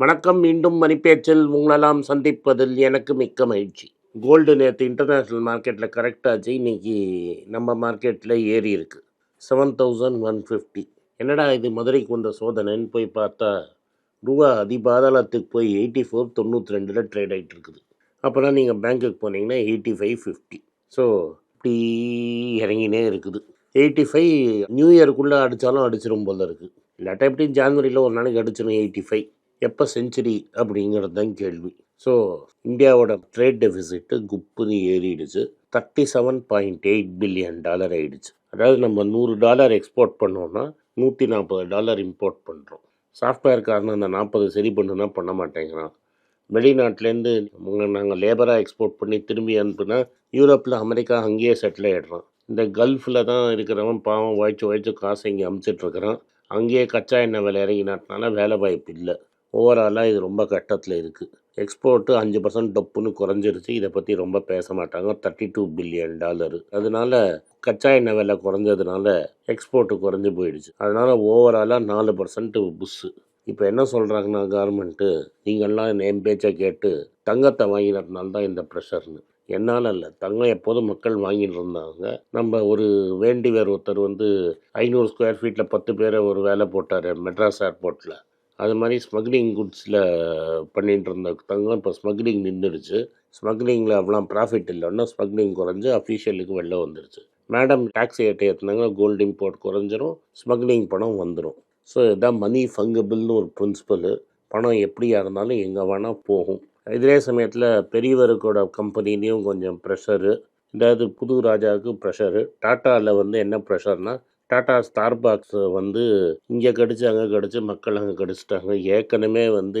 வணக்கம் மீண்டும் மணிப்பேச்சில் உங்களெல்லாம் சந்திப்பதில் எனக்கு மிக்க மகிழ்ச்சி. கோல்டு நேற்று இன்டர்நேஷ்னல் மார்க்கெட்டில் கரெக்டாச்சு இன்றைக்கி நம்ம மார்க்கெட்டில் ஏறி இருக்கு. செவன் தௌசண்ட் ஒன் ஃபிஃப்டி என்னடா இது மதுரைக்கு வந்த சோதனைன்னு போய் பார்த்தா ரூபா அதிபாதாளத்துக்கு போய் எயிட்டி ஃபோர் தொண்ணூற்றி ரெண்டில் ட்ரேட் ஆகிட்டு இருக்குது. அப்போனா நீங்கள் பேங்க்குக்கு போனீங்கன்னா எயிட்டி ஃபைவ் ஃபிஃப்டி ஸோ இப்படி இறங்கினே இருக்குது. எயிட்டி ஃபைவ் நியூ இயருக்குள்ளே அடித்தாலும் அடிச்சிடும் போல இருக்குது இல்லாட்டா எப்படி ஜான்வரியில் ஒரு நாளைக்கு அடிச்சிடும் எயிட்டி ஃபைவ் எப்போ செஞ்சுரி அப்படிங்கிறது தான் கேள்வி. ஸோ இந்தியாவோட ட்ரேட் டெபிசிட்டு குப்புன்னு ஏறிடுச்சு. Thirty seven point eight billion dollar ஆயிடுச்சு. அதாவது நம்ம நூறு டாலர் எக்ஸ்போர்ட் பண்ணோம்னா நூற்றி நாற்பது டாலர் இம்போர்ட் பண்ணுறோம் சாஃப்ட்வேர்காரன் அந்த நாற்பது சரி பண்ணுனா பண்ண மாட்டேங்கிறான். வெளிநாட்டிலேருந்து நாங்கள் லேபராக எக்ஸ்போர்ட் பண்ணி திரும்பி அனுப்புனா யூரோப்பில் அமெரிக்கா அங்கேயே செட்டில் ஆகிடுறான் இந்த கல்ஃபில் தான் இருக்கிறவன் பாவம் உழைச்சி உழைச்சி காசு இங்கே அமுச்சிட்ருக்கிறான் அங்கேயே கச்சா எண்ணெய் விலை இறங்கினாட்டினால வேலை வாய்ப்பு இல்லை. ஓவராலாக இது ரொம்ப கட்டத்தில் இருக்குது எக்ஸ்போர்ட்டு அஞ்சு பர்சன்ட் டொப்புன்னு குறைஞ்சிருச்சு. இதை பற்றி ரொம்ப பேச மாட்டாங்க. தேர்ட்டி டூ பில்லியன் டாலரு அதனால கச்சா எண்ணெய் விலை குறைஞ்சதுனால எக்ஸ்போர்ட்டு குறைஞ்சி போயிடுச்சு. அதனால் ஓவராலாக நாலு பர்சன்ட் புஷ்ஷு இப்போ என்ன சொல்கிறாங்கன்னா கவர்மெண்ட்டு நீங்கள்லாம் என் பேச்சை கேட்டு தங்கத்தை வாங்கினதுனால தான் இந்த ப்ரெஷர்னு என்னால் இல்லை. தங்கம் எப்போதும் மக்கள் வாங்கிட்டு இருந்தாங்க. நம்ம ஒரு வேண்டியவர் ஒருத்தர் வந்து ஐநூறு ஸ்கொயர் ஃபீட்டில் பத்து பேரை ஒரு வேலை போட்டார் மெட்ராஸ் ஏர்போர்ட்டில் அது மாதிரி ஸ்மக்லிங் குட்ஸில் பண்ணிகிட்டு இருந்த தங்கம் இப்போ ஸ்மக்லிங் நின்றுடுச்சு ஸ்மக்லிங்கில் அவ்வளோ ப்ராஃபிட் இல்லைன்னா ஸ்மக்லிங் குறைஞ்சி அஃபீஷியலுக்கு வெளில வந்துருச்சு. மேடம் டாக்ஸி ஏட்டை ஏற்றினாங்க கோல்டு இம்போர்ட் குறைஞ்சிரும் ஸ்மக்லிங் பணம் வந்துடும் ஸோ இதான் மணி ஃபங்கபிள்னு ஒரு பிரின்சிபலு பணம் எப்படியா இருந்தாலும் எங்கே வேணால் போகும். இதே சமயத்தில் பெரியவருக்கோட கம்பெனிலையும் கொஞ்சம் ப்ரெஷரு இதாவது புது ராஜாவுக்கு ப்ரெஷரு டாட்டாவில் வந்து என்ன ப்ரெஷர்னால் டாட்டா ஸ்டார் பாக்ஸ் வந்து இங்கே கடிச்சு அங்கே கடிச்சு மக்கள் அங்கே கடிச்சிட்டாங்க. ஏற்கனவே வந்து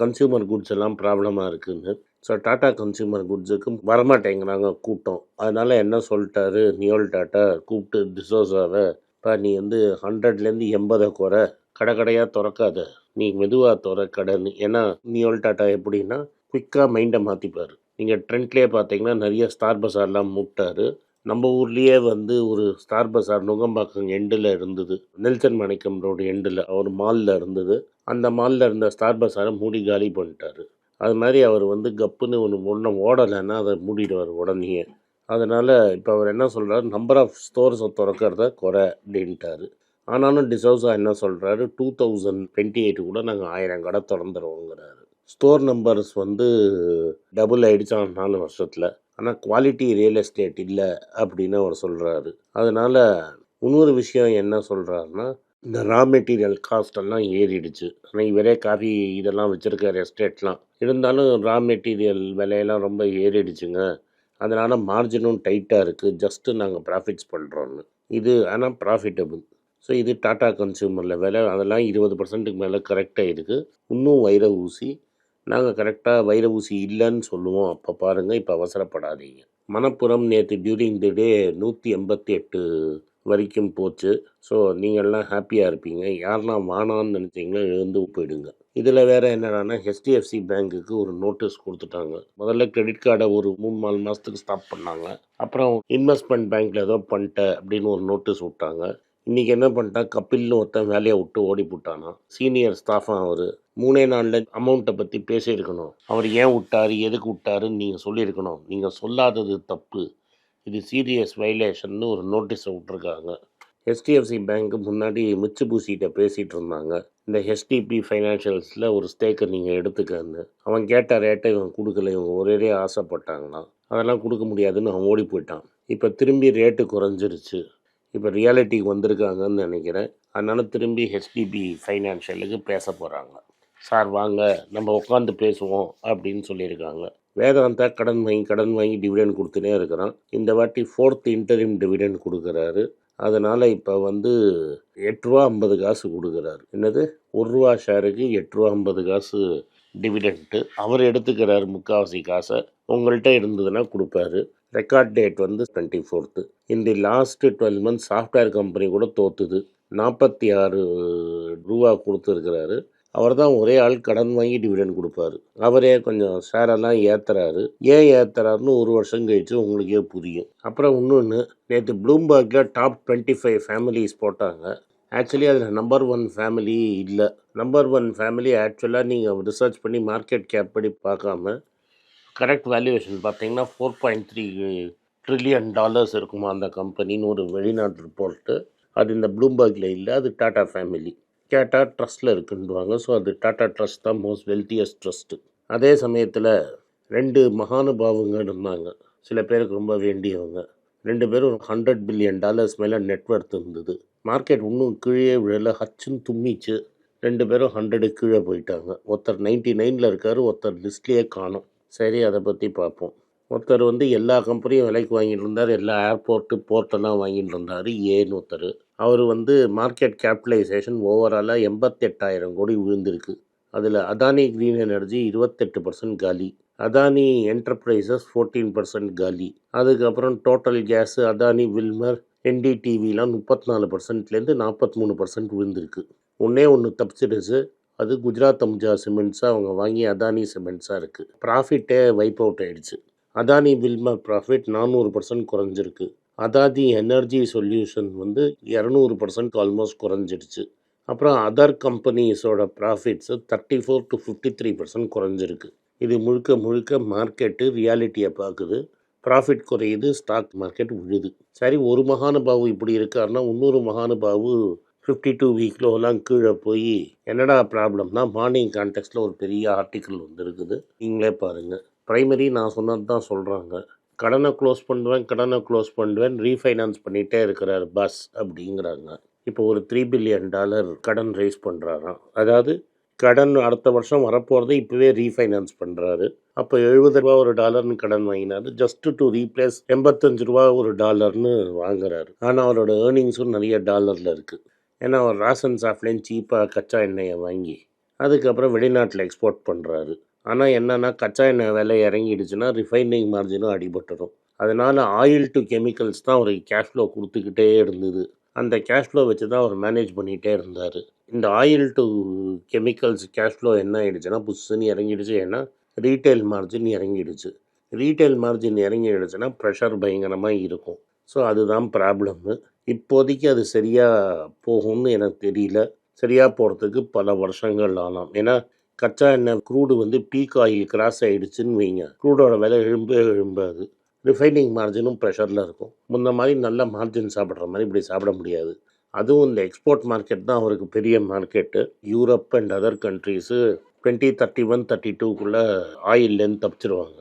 கன்சியூமர் குட்ஸ் எல்லாம் ப்ராப்ளமாக இருக்குன்னு. ஸோ டாட்டா கன்சியூமர் குட்ஸுக்கு வரமாட்டேங்கிறாங்க கூட்டம். அதனால் என்ன சொல்லிட்டாரு? நியோல் டாட்டா கூப்பிட்டு டிசோசாவை இப்போ நீ வந்து ஹண்ட்ரட்லேருந்து எண்பதை குறை. கடை கடையாக திறக்காத. நீ மெதுவாக துற கடைன்னு. ஏன்னா நியோல் டாட்டா எப்படின்னா குயிக்காக மைண்டை மாற்றிப்பார் நீங்கள் ட்ரெண்ட்லேயே பார்த்தீங்கன்னா நிறைய ஸ்டார் பஸார்லாம் மூட்டார். நம்ம ஊர்லேயே வந்து ஒரு ஸ்டார் பஸார் நுகம்பாக்கம் எண்டில் இருந்தது. நெல்சன் மணிக்கம் ரோடு எண்டில் அவர் மாலில் இருந்தது. அந்த மாலில் இருந்த ஸ்டார் பஸாரை மூடி காலி பண்ணிட்டார். அது மாதிரி அவர் வந்து கப்புன்னு ஒன்று ஒன்றும் ஓடலைன்னா அதை மூடிடுவார் உடனேயே. அதனால் இப்போ அவர் என்ன சொல்கிறாரு நம்பர் ஆஃப் ஸ்டோர்ஸை திறக்கிறத குறை அப்படின்ட்டாரு. ஆனாலும் டிசோசா என்ன சொல்கிறாரு டூ தௌசண்ட் டுவெண்ட்டி எயிட் கூட நாங்கள் ஆயிரம் கடை திறந்துருவோங்கிறாரு. ஸ்டோர் நம்பர்ஸ் வந்து டபுள் ஆகிடுச்சான் நாலு வருஷத்தில். ஆனால் குவாலிட்டி ரியல் எஸ்டேட் இல்லை அப்படின்னு அவர் சொல்கிறாரு அதனால் இன்னொரு விஷயம் என்ன சொல்கிறாருன்னா இந்த ரா மெட்டீரியல் காஸ்டெல்லாம் ஏறிடுச்சு. ஆனால் இவரே காஃபி இதெல்லாம் வச்சுருக்கார் எஸ்டேட்லாம் இருந்தாலும் ரா மெட்டீரியல் விலையெல்லாம் ரொம்ப ஏறிடுச்சுங்க. அதனால் மார்ஜினும் டைட்டாக இருக்குது ஜஸ்ட்டு நாங்கள் ப்ராஃபிட்ஸ் பண்ணுறோன்னு இது ஆனால் ப்ராஃபிட்டபுள் ஸோ இது டாட்டா கன்சியூமரில் விலை அதெல்லாம் இருபது பர்சன்ட்டுக்கு மேலே கரெக்டாக இருக்குது இன்னும் வைர ஊசி நாங்கள் கரெக்டாக வைர ஊசி இல்லைன்னு சொல்லுவோம். அப்போ பாருங்கள் இப்போ அவசரப்படாதீங்க. மணப்புறம் நேற்று டியூரிங் தி டே நூற்றி எண்பத்தி எட்டு வரைக்கும் போச்சு. ஸோ நீங்கள்லாம் ஹாப்பியாக இருப்பீங்க. யாரெல்லாம் வானான்னு நினச்சிங்கன்னா எழுந்து போயிடுங்க. இதில் வேறு என்னடானா ஹெச்டிஎஃப்சி பேங்க்குக்கு ஒரு நோட்டீஸ் கொடுத்துட்டாங்க. முதல்ல கிரெடிட் கார்டை ஒரு மூணு நாலு மாதத்துக்கு ஸ்டாப் பண்ணாங்க. அப்புறம் இன்வெஸ்ட்மெண்ட் பேங்க்கில் ஏதோ பண்ணிட்ட அப்படின்னு ஒரு நோட்டீஸ் விட்டாங்க. இன்றைக்கி என்ன பண்ணிட்டா கப்பில்னு ஒருத்தன் வேலையை விட்டு ஓடி போட்டானா? சீனியர் ஸ்டாஃபாக அவர். மூணே நாளில் அமௌண்ட்டை பற்றி பேசியிருக்கணும். அவர் ஏன் விட்டார்? எதுக்கு விட்டாருன்னு நீங்கள் சொல்லியிருக்கணும். நீங்கள் சொல்லாதது தப்பு. இது சீரியஸ் வைலேஷன்னு ஒரு நோட்டீஸை விட்ருக்காங்க ஹெச்டிஎஃப்சி பேங்க்கு முன்னாடி மிச்சுபூசிகிட்ட பேசிகிட்டு இருந்தாங்க. இந்த ஹெச்டிபி ஃபைனான்ஷியல்ஸில் ஒரு ஸ்டேக்கை நீங்கள் எடுத்துக்கன்னு. அவன் கேட்ட ரேட்டை இவன் கொடுக்கல. இவங்க ஒரே ஆசைப்பட்டாங்களாம். அதெல்லாம் கொடுக்க முடியாதுன்னு அவன் ஓடி போயிட்டான். இப்போ திரும்பி ரேட்டு குறைஞ்சிருச்சு. இப்போ ரியாலிட்டிக்கு வந்திருக்காங்கன்னு நினைக்கிறேன். அதனால் திரும்பி ஹெச்டிபி ஃபைனான்ஷியலுக்கு பேச போகிறாங்க சார் வாங்க நம்ம உட்காந்து பேசுவோம் அப்படின்னு சொல்லியிருக்காங்க. வேதாந்தா கடன் வாங்கி கடன் வாங்கி டிவிடெண்ட் கொடுத்துனே இருக்கிறான். இந்த வாட்டி ஃபோர்த் இன்டரிம் டிவிடெண்ட் கொடுக்குறாரு. அதனால் இப்போ வந்து எட்டு ஐம்பது காசு கொடுக்குறாரு. என்னது? ஒரு ரூபா ஷேருக்கு எட்டு ஐம்பது காசு டிவிடெண்ட்டு அவர் எடுத்துக்கிறாரு முக்கால்வாசி காசை. உங்கள்கிட்ட இருந்ததுன்னா கொடுப்பாரு. ரெக்கார்ட் டேட் வந்து டுவெண்ட்டி ஃபோர்த்து. இந்த last twelve months software company கூட தோத்துது. நாற்பத்தி ஆறு ரூபா கொடுத்துருக்கிறாரு. அவர் தான் ஒரே ஆள் கடன் வாங்கி டிவிடன் கொடுப்பாரு. அவரே கொஞ்சம் ஷேரெல்லாம் ஏற்றுறாரு ஏன் ஏற்றுறாருன்னு ஒரு வருஷம் கழிச்சு உங்களுக்கே புரியும். அப்புறம் இன்னொன்று நேற்று ப்ளூம்பர்க்கில் டாப் டுவெண்ட்டி ஃபைவ் ஃபேமிலிஸ் போட்டாங்க. ஆக்சுவலி அதில் நம்பர் ஒன் ஃபேமிலி இல்லை. நம்பர் ஒன் ஃபேமிலி ஆக்சுவலாக நீங்கள் ரிசர்ச் பண்ணி மார்க்கெட் கேப் படி பார்க்காம கரெக்ட் வேல்யூவேஷன் பார்த்தீங்கன்னா four point three trillion dollars இருக்குமா அந்த கம்பெனின்னு ஒரு வெளிநாட்டு ரிப்போர்ட்டு அது இந்த ப்ளூம்பர்கில் இல்லை அது டாடா ஃபேமிலி கேட்டால் ட்ரஸ்ட்டில் இருக்குன்றாங்க ஸோ அது டாடா ட்ரஸ்ட் தான் மோஸ்ட் வெல்த்தியஸ்ட் ட்ரஸ்ட்டு அதே சமயத்தில் ரெண்டு மகானுபாவங்க இருந்தாங்க சில பேருக்கு ரொம்ப வேண்டியவங்க. ரெண்டு பேரும் ஹண்ட்ரட் பில்லியன் டாலர்ஸ் மேலே நெட்ஒர்க் இருந்தது. மார்க்கெட் இன்னும் கீழே விழல ஹச்சுன்னு தும்மிச்சு ரெண்டு பேரும் ஹண்ட்ரடு கீழே போயிட்டாங்க. ஒருத்தர் நைன்டி நைனில் இருக்கார் ஒருத்தர் லிஸ்ட்லேயே காணும். சரி அதை பற்றி பார்ப்போம். ஒருத்தர் வந்து எல்லா கம்பெனியும் விலைக்கு வாங்கிட்டு இருந்தார். எல்லா ஏர்போர்ட்டு போர்ட்டெல்லாம் வாங்கிட்டு இருந்தார். ஏன்னு ஒருத்தர். அவர் வந்து மார்க்கெட் கேபிட்டலைசேஷன் ஓவராலாக எண்பத்தெட்டாயிரம் கோடி விழுந்திருக்கு அதில் அதானி க்ரீன் எனர்ஜி இருபத்தெட்டு பர்சன்ட் காலி. அதானி என்டர்பிரைசஸ் ஃபோர்டீன் பர்சன்ட் காலி. அதுக்கப்புறம் டோட்டல் கேஸு அதானி வில்மர் என்டிடிவிலாம் முப்பத்தி நாலு பர்சன்ட்லேருந்து நாற்பத்தி மூணு பர்சன்ட் விழுந்திருக்கு ஒன்றே ஒன்று தப்பிச்சிடுச்சு. அது குஜராத் அம்ஜா சிமெண்ட்ஸாக அவங்க வாங்கி அதானி சிமெண்ட்ஸாக இருக்குது ப்ராஃபிட்டே வைப் அவுட் ஆயிடுச்சு. அதானி வில்மா ப்ராஃபிட் நானூறு பர்சன்ட் குறைஞ்சிருக்கு. அதாதி எனர்ஜி சொல்யூஷன் வந்து இரநூறு பர்சன்ட் ஆல்மோஸ்ட் குறைஞ்சிடுச்சு. அப்புறம் other கம்பெனிஸோட profits thirty four to fifty three percent குறைஞ்சிருக்கு. இது முழுக்க முழுக்க மார்க்கெட்டு ரியாலிட்டியை பார்க்குது ப்ராஃபிட் குறையுது ஸ்டாக் மார்க்கெட் விழுது சரி ஒரு மகானுபாவு இப்படி இருக்காருன்னா இன்னொரு மகானுபாவு ஃபிஃப்டி டூ வீக்லோலாம் கீழே போய் என்னடா ப்ராப்ளம்னா மார்னிங் கான்டெக்ட்டில் ஒரு பெரிய ஆர்டிக்கிள் வந்துருக்குது. நீங்களே பாருங்கள் ப்ரைமரி நான் சொன்னது தான் சொல்கிறாங்க கடனை க்ளோஸ் பண்ணுவேன் கடனை க்ளோஸ் பண்ணுவேன் ரீஃபைனான்ஸ் பண்ணிகிட்டே இருக்கிறார் பஸ் அப்படிங்கிறாங்க. இப்போ ஒரு த்ரீ பில்லியன் டாலர் கடன் ரைஸ் பண்ணுறாராம் அதாவது கடன் அடுத்த வருஷம் வரப்போகிறத இப்போவே ரீஃபைனான்ஸ் பண்ணுறாரு அப்போ எழுபது ரூபா ஒரு டாலர்னு கடன் வாங்கினார். ஜஸ்ட் டு ரீப்ளேஸ் எண்பத்தஞ்சு ரூபா ஒரு டாலர்னு வாங்குறாரு. ஆனால் அவரோட ஏர்னிங்ஸும் நிறைய டாலரில் இருக்குது ஏன்னா அவர் ராசன் சாஃப்லேயும் சீப்பாக கச்சா எண்ணெயை வாங்கி அதுக்கப்புறம் வெளிநாட்டில் எக்ஸ்போர்ட் பண்ணுறாரு ஆனால் என்னென்னா கச்சா எண்ணெய் விலை இறங்கிடுச்சுன்னா ரிஃபைனிங் மார்ஜினும் அடிபட்டுரும் அதனால் ஆயில் டு கெமிக்கல்ஸ் தான் அவருக்கு கேஷ் ஃப்ளோ கொடுத்துக்கிட்டே இருந்தது. அந்த கேஷ் ஃப்ளோ வச்சு தான் அவர் மேனேஜ் பண்ணிகிட்டே இருந்தார். இந்த oil to chemicals cash flow என்ன ஆகிடுச்சுன்னா புஷ்ஷுன்னு இறங்கிடுச்சு. ஏன்னா ரீட்டைல் மார்ஜின் இறங்கிடுச்சு. ரீட்டைல் மார்ஜின் இறங்கிடுச்சுன்னா ப்ரெஷர் பயங்கரமாக இருக்கும். ஸோ அதுதான் ப்ராப்ளம்மு இப்போதைக்கு அது சரியாக போகும்னு எனக்கு தெரியல. சரியாக போகிறதுக்கு பல வருஷங்கள் ஆகலாம் ஏன்னா கச்சா எண்ணெய் க்ரூடு வந்து பீக் ஆயில் கிராஸ் ஆகிடுச்சுன்னு வைங்க. க்ரூடோட விலை எழும்பே எழும்பாது. ரிஃபைனிங் மார்ஜினும் ப்ரெஷரில் இருக்கும். முன்ன மாதிரி நல்ல மார்ஜின் சாப்பிட்ற மாதிரி இப்படி சாப்பிட முடியாது. அதுவும் இந்த எக்ஸ்போர்ட் மார்க்கெட் தான் அவருக்கு பெரிய market Europe and other countries twenty thirty one thirty டூக்குள்ளே ஆயில்லேருந்து தப்பிச்சிருவாங்க.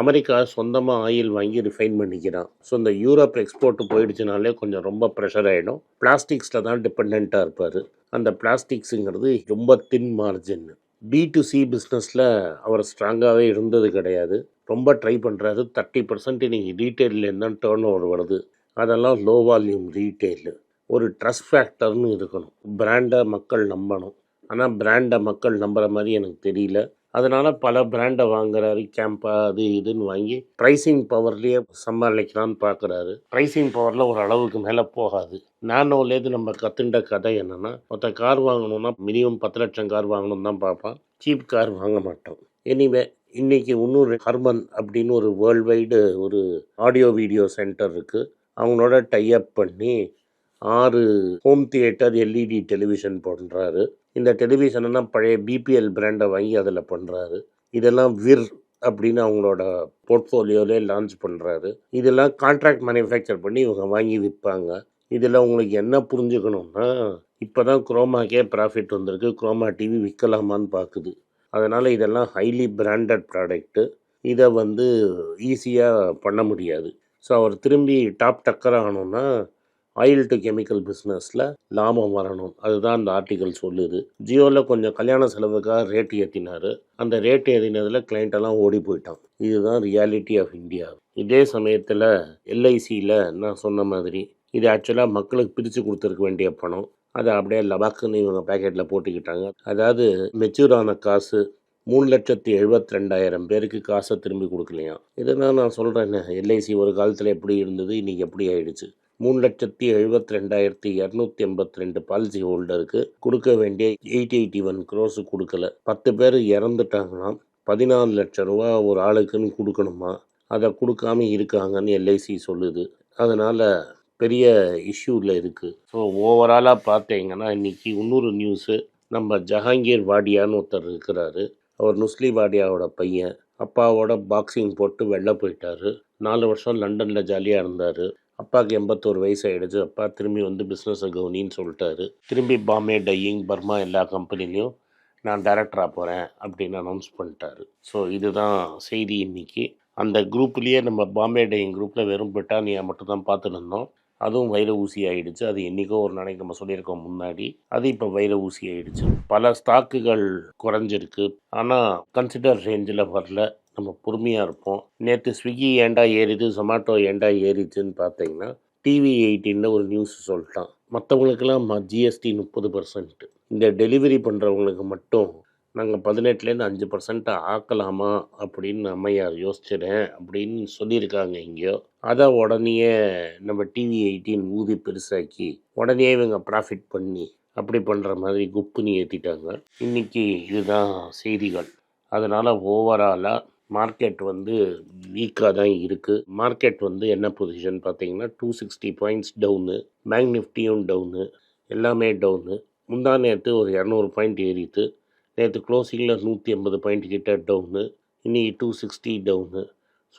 அமெரிக்கா சொந்தமாக ஆயில் வாங்கி ரிஃபைன் பண்ணிக்கிறான். ஸோ இந்த யூரோப் எக்ஸ்போர்ட் போயிடுச்சுனாலே கொஞ்சம் ரொம்ப ப்ரெஷர் ஆகிடும் பிளாஸ்டிக்ஸில் தான் டிபெண்ட்டாக இருப்பார். அந்த பிளாஸ்டிக்ஸுங்கிறது ரொம்ப thin margin B to C பிஸ்னஸில் அவர் ஸ்ட்ராங்காகவே இருந்தது கிடையாது. ரொம்ப ட்ரை பண்ணுறாரு தேர்ட்டி பர்சன்ட் நீங்கள் ரீட்டெயிலேருந்து தான் டேர்ன் ஓவர் வருது. அதெல்லாம் லோ வால்யூம் ரீட்டெயிலு ஒரு ட்ரஸ்ட் ஃபேக்டர்னு இருக்கணும். பிராண்டை மக்கள் நம்பணும். ஆனால் பிராண்டை மக்கள் நம்புகிற மாதிரி எனக்கு தெரியல. அதனால் பல பிராண்டை வாங்குறாரு கேம்பா அது இதுன்னு வாங்கி ப்ரைஸிங் பவர்லேயே சமாளிக்கலான்னு பார்க்குறாரு ப்ரைஸிங் பவரில் ஒரு அளவுக்கு மேலே போகாது. நானோலேருந்து நம்ம கற்றுண்ட கதை என்னென்னா மொத்த கார் வாங்கணும்னா மினிமம் பத்து லட்சம் கார் வாங்கணும்னு தான் பார்ப்பான். சீப் கார் வாங்க மாட்டோம். எனிவே இன்றைக்கி இன்னொரு ஹர்மன் அப்படின்னு ஒரு வேர்ல்டு வைடு ஒரு ஆடியோ வீடியோ சென்டர் இருக்குது அவங்களோட டைஅப் பண்ணி ஆறு ஹோம் தியேட்டர் எல்இடி டெலிவிஷன் பண்ணுறாரு இந்த டெலிவிஷனெல்லாம் பழைய பிபிஎல் பிராண்டை வாங்கி அதில் பண்ணுறாரு இதெல்லாம் விர் அப்படின்னு அவங்களோட போர்ட்ஃபோலியோலே லான்ச் பண்ணுறாரு இதெல்லாம் கான்ட்ராக்ட் மேனுஃபேக்சர் பண்ணி இவங்க வாங்கி விற்பாங்க. இதில் உங்களுக்கு என்ன புரிஞ்சுக்கணும்னா இப்போ தான் குரோமாக்கே ப்ராஃபிட் வந்திருக்கு. குரோமா டிவி விற்கலாமான்னு பார்க்குது அதனால் இதெல்லாம் ஹைலி பிராண்டட் ப்ராடக்ட்டு இதை வந்து ஈஸியாக பண்ண முடியாது. ஸோ அவர் திரும்பி டாப் டக்கர் ஆகணும்னா ஆயில் டு கெமிக்கல் பிஸ்னஸில் லாபம் வரணும். அதுதான் அந்த ஆர்டிக்கல் சொல்லுது. ஜியோவில் கொஞ்சம் கல்யாண செலவுக்காக ரேட் ஏற்றினார் அந்த ரேட் ஏற்றினதில் கிளைண்ட்டெல்லாம் ஓடி போயிட்டான் இதுதான் ரியாலிட்டி ஆஃப் இந்தியா இதே சமயத்தில் எல்ஐசியில் நான் சொன்ன மாதிரி இது ஆக்சுவலாக மக்களுக்கு பிரித்து கொடுத்துருக்க வேண்டிய பணம். அதை அப்படியே லபாக்குன்னு இவங்க பேக்கெட்டில் போட்டுக்கிட்டாங்க. அதாவது மெச்சூர் ஆன காசு மூணு லட்சத்தி எழுபத்தி ரெண்டாயிரம் பேருக்கு காசை திரும்பி கொடுக்கலையாம். இதுதான் நான் சொல்கிறேன்னு எல்ஐசி ஒரு காலத்தில் எப்படி இருந்தது இன்றைக்கி எப்படி ஆயிடுச்சு? மூணு லட்சத்தி எழுபத்தி ரெண்டாயிரத்தி இரநூத்தி எண்பத்தி ரெண்டு பாலிசி ஹோல்டருக்கு கொடுக்க வேண்டிய எயிட் எயிட்டி ஒன் க்ரோஸ் கொடுக்கல. பத்து பேர் இறந்துட்டாங்கன்னா பதினாலு லட்சம் ரூபா ஒரு ஆளுக்குன்னு கொடுக்கணுமா? அதை கொடுக்காம இருக்காங்கன்னு எல்ஐசி சொல்லுது. அதனால் பெரிய இஷ்யூவில் இருக்குது ஸோ ஓவராலாக பார்த்தீங்கன்னா இன்றைக்கி இன்னொரு நியூஸு நம்ம ஜஹாங்கீர் வாடியான்னு ஒருத்தர் இருக்கிறாரு. அவர் நுஸ்லி வாடியாவோட பையன். அப்பாவோட பாக்ஸிங் போட்டு வெளில போயிட்டார். நாலு வருஷம் லண்டனில் ஜாலியாக இருந்தார். அப்பாவுக்கு எண்பத்தோரு வயசு ஆகிடுச்சு அப்பா திரும்பி வந்து பிஸ்னஸை கவுனின்னு சொல்லிட்டாரு. திரும்பி பாம்பே டையிங் பர்மா எல்லா கம்பெனிலையும் நான் டைரக்டராக போகிறேன் அப்படின்னு அனௌன்ஸ் பண்ணிட்டாரு. ஸோ இதுதான் செய்தி இன்னைக்கு. அந்த குரூப்லேயே நம்ம பாம்பே டையிங் குரூப்பில் வெறும் பிரிட்டானியா மட்டும் தான் பார்த்துட்டு இருந்தோம் அதுவும் வைர ஊசி ஆகிடுச்சு அது என்றைக்கோ ஒரு நாளைக்கு நம்ம சொல்லியிருக்கோம் முன்னாடி. அது இப்போ வைர ஊசி ஆகிடுச்சு பல ஸ்டாக்குகள் குறைஞ்சிருக்கு. ஆனால் கன்சிடர் ரேஞ்சில் வரல. நம்ம பொறுமையாக இருப்போம். நேற்று ஸ்விக்கி ஏண்டா ஏறிது ஜொமேட்டோ ஏண்டா ஏறிச்சுன்னு பார்த்தீங்கன்னா டிவி எயிட்டின்னு ஒரு நியூஸ் சொல்லிட்டான். மற்றவங்களுக்கெல்லாம் ஜிஎஸ்டி முப்பது பர்சன்ட் இந்த டெலிவரி பண்ணுறவங்களுக்கு மட்டும் நாங்கள் பதினெட்டுலேருந்து அஞ்சு பர்சன்ட் ஆக்கலாமா அப்படின்னு அம்மையார் யோசிச்சிடேன் அப்படின்னு சொல்லியிருக்காங்க எங்கேயோ. அதை உடனேயே நம்ம டிவி எயிட்டின் ஊதி பெருசாக்கி உடனே இவங்க ப்ராஃபிட் பண்ணி அப்படி பண்ணுற மாதிரி குப்புன்னு ஏற்றிட்டாங்க இன்றைக்கி இதுதான் செய்திகள். அதனால் ஓவராலாக மார்க்கெட் வந்து வீக்காக தான் இருக்குது மார்க்கெட் வந்து என்ன பொசிஷன் பார்த்தீங்கன்னா two sixty points down bank நிஃப்டியும் down எல்லாமே டவுனு முந்தா நேற்று ஒரு இரநூறு பாயிண்ட் ஏறித்து நேற்று க்ளோசிங்கில் நூற்றி ஐம்பது பாயிண்ட் கிட்ட டவுனு இன்றைக்கி டூ சிக்ஸ்டி டவுனு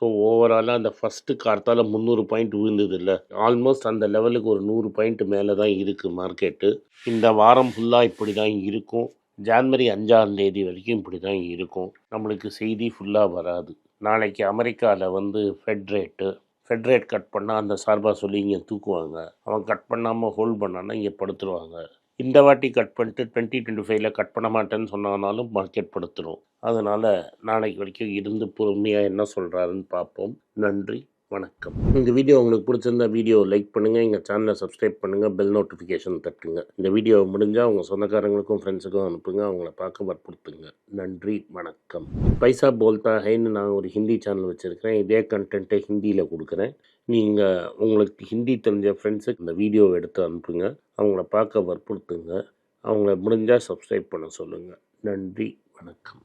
ஸோ ஓவராலாக அந்த ஃபஸ்ட்டு கார்த்தால் முந்நூறு பாயிண்ட் விழுந்தது இல்லை ஆல்மோஸ்ட் அந்த லெவலுக்கு ஒரு நூறு பாயிண்ட் மேலே தான் இருக்குது மார்க்கெட்டு இந்த வாரம் ஃபுல்லாக இப்படி தான் இருக்கும். ஜான்வரி அஞ்சாம் தேதி வரைக்கும் இப்படி தான் இருக்கும். நம்மளுக்கு செய்தி ஃபுல்லாக வராது. நாளைக்கு அமெரிக்காவில் வந்து Fed rate Fed rate cut பண்ணால் அந்த சார்பாக சொல்லி இங்கே தூக்குவாங்க. அவன் கட் பண்ணாமல் ஹோல்ட் பண்ணான்னா இங்கே படுத்துருவாங்க. இந்த வாட்டி கட் பண்ணிட்டு டுவெண்ட்டி டுவெண்ட்டி ஃபைவ்ல கட் பண்ண மாட்டேன்னு சொன்னாலும் மார்க்கெட் படுத்துரும். அதனால் நாளைக்கு வரைக்கும் இருந்து பொறுமையாக என்ன சொல்கிறாருன்னு பார்ப்போம். நன்றி. வணக்கம். இந்த வீடியோ உங்களுக்கு பிடிச்சிருந்தா வீடியோ லைக் பண்ணுங்கள் எங்கள் சேனலை சப்ஸ்கிரைப் பண்ணுங்கள் பெல் நோட்டிஃபிகேஷன் தட்டுங்க. இந்த வீடியோ முடிஞ்சால் உங்கள் சொந்தக்காரங்களுக்கும் ஃப்ரெண்ட்ஸுக்கும் அனுப்புங்க அவங்கள பார்க்க வற்புறுத்துங்க. நன்றி வணக்கம். பைசா போல்தா ஹைன்னு நான் ஒரு ஹிந்தி சேனல் வச்சுருக்கிறேன். இதே கண்டென்ட்டை ஹிந்தியில் கொடுக்குறேன். நீங்கள் உங்களுக்கு ஹிந்தி தெரிஞ்ச ஃப்ரெண்ட்ஸுக்கு இந்த வீடியோவை எடுத்து அனுப்புங்க. அவங்கள பார்க்க வற்புறுத்துங்க. அவங்கள முடிஞ்சால் சப்ஸ்கிரைப் பண்ண சொல்லுங்கள் நன்றி வணக்கம்.